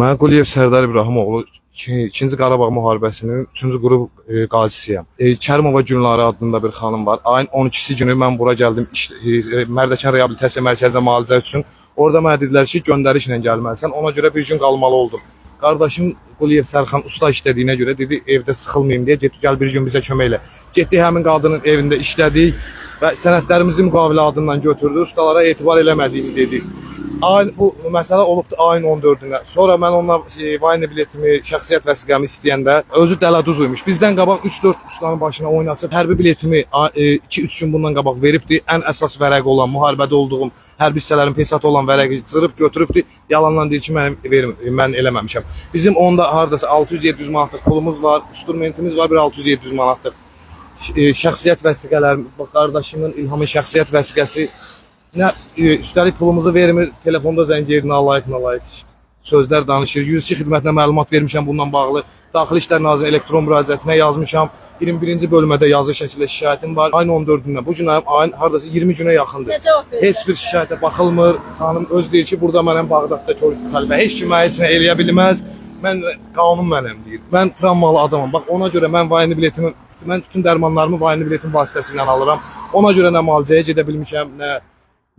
Mən Quliyev Sərdar İbrahimoğlu 2-ci Qarabağ müharibəsinin 3-cü qrup e, qazisiyəm. E, Kərimova Gülnarə adında bir xanım var. Ayın 12-si günü mən bura gəldim iş, e, Mərdəkan reabilitasiya mərkəzində müalicə üçün. Orada mənə dedilər ki, göndərişlə gəlməlisən. Ona görə bir gün qalmalı oldum. Qardaşım Quliyev Sərxan usta işlədiyinə görə dedi evdə sıxılmayım deyə get gəl bir gün bizə kömək elə. Getdik həmin qadının evində işlədik və sənədlərimizi müqavilə adından götürdü. Ustalara etibar eləmədiyimi dedi. Ayın bu məsələ olubdu ayın 14-ünə. Sonra mən ondan e, vayne biletimi, şəxsiyyət vəsiqəmi istəyəndə özü dələduz uymuş. Bizdən qabaq 3-4 ustanın başına oynatsıb hərbi biletimi 2-3 gün bundan qabaq veribdi. Ən əsas vərəqi olan müharibədə olduğum hərbi hissələrin pesatı olan vərəqi cırıb götürübdü. Yalandan deyir ki, mən verim, mən eləməmişəm. Bizim onda hardasa 600-700 manatlıq pulumuz var, instrumentimiz var bir 600-700 manatlıq. E, Şəxsiyyət vəsiqələr, bax qardaşımın İlhamın şəxsiyyət vəsiqəsi nə e, üstəlik pulumuzu vermir, telefonda zəng yerinə alayıq, nalayıq sözlər danışır. Yüzçi xidmətinə məlumat vermişəm bundan bağlı. Daxili İşlər Nazirliyinin elektron müraciətinə yazmışam. 21-ci bölmədə yazılı şəkildə şikayətim var. Ayın 14-dən. Bu gün ayın hardasa 20 günə yaxındır. Heç bir şikayətə baxılmır. Xanım öz deyir ki, burada mənəm Bağdadda xəlbə heç kim mənə heç nə eləyə bilməz. Mən qanun mənəm deyir. Mən travmalı adamam. Bax ona görə mən vayni biletimi mən bütün dərmanlarımı vayni biletim vasitəsilə alıram. Ona görə nə müalicəyə gedə bilmişəm, nə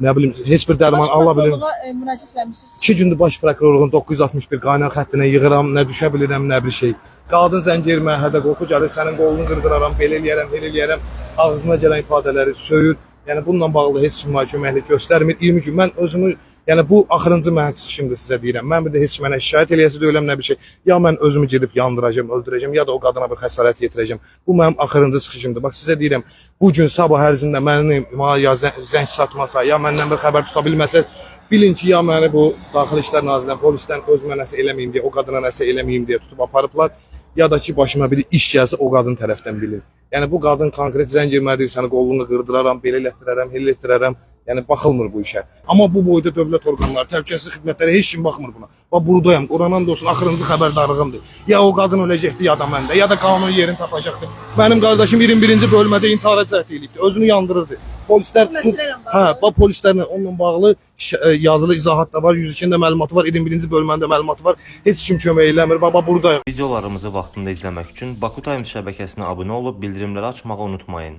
nə bilim heç bir dərman ala bilmirəm. Başbakanlığa e, müracaat etmişsiniz. 2 gündür baş prokurorluğun 961 qaynar xəttinə yığıram, nə düşə bilirəm, nə bir şey. Qadın zəng yerimə hədə qorxu gəlir, sənin qolunu qırdıraram, belə eləyərəm, belə eləyərəm. Ağzına gələn ifadələri söyür. Yəni bununla bağlı heç kim köməklik göstərmir. 20 gün mən özümü, yəni bu axırıncı mənim çıxışımdır sizə deyirəm. Mən bir də heç mənə şikayət eləyəsi deyiləm nə bir şey. Ya mən özümü gedib yandıracağam, öldürəcəm, ya da o qadına bir xəsarət yetirəcəm. Bu mənim axırıncı çıxışımdır. Bax sizə deyirəm, bu gün sabah ərzində mənə ya zəng satmasa, ya məndən bir xəbər tuta bilməsə, bilin ki, ya məni bu Daxili İşlər Nazirliyindən, polisdən özümə nəsə eləməyim deyə, o qadına nəsə eləməyim deyə tutub aparıblar. Ya da ki, başıma bir iş gəlsə o qadın tərəfdən bilin. Yəni bu qadın konkret zəng girmədi, səni qolunu qırdıraram, belə elətdirərəm, elə elətdirərəm. Yəni baxılmır bu işə. Amma bu boyda dövlət orqanları, təhlükəsizlik xidmətləri heç kim baxmır buna. Bax buradayam. Qoranan da olsun axırıncı xəbərdarlığımdır. Ya o qadın öləcəkdi ya da məndə, ya da qanun yerini tapacaqdı. Mənim qardaşım 21-ci bölmədə intihara cəhd edibdi. Özünü yandırırdı. Polislər tutub Hə, bax polislərlə onunla bağlı ə, yazılı izahat da var, 102-də məlumatı var, 21-ci bölməndə məlumatı var. Heç kim kömək eləmir. Baba buradayam. Videolarımızı vaxtında izləmək üçün Baku Times şəbəkəsinə abunə olub bildirimləri açmağı unutmayın.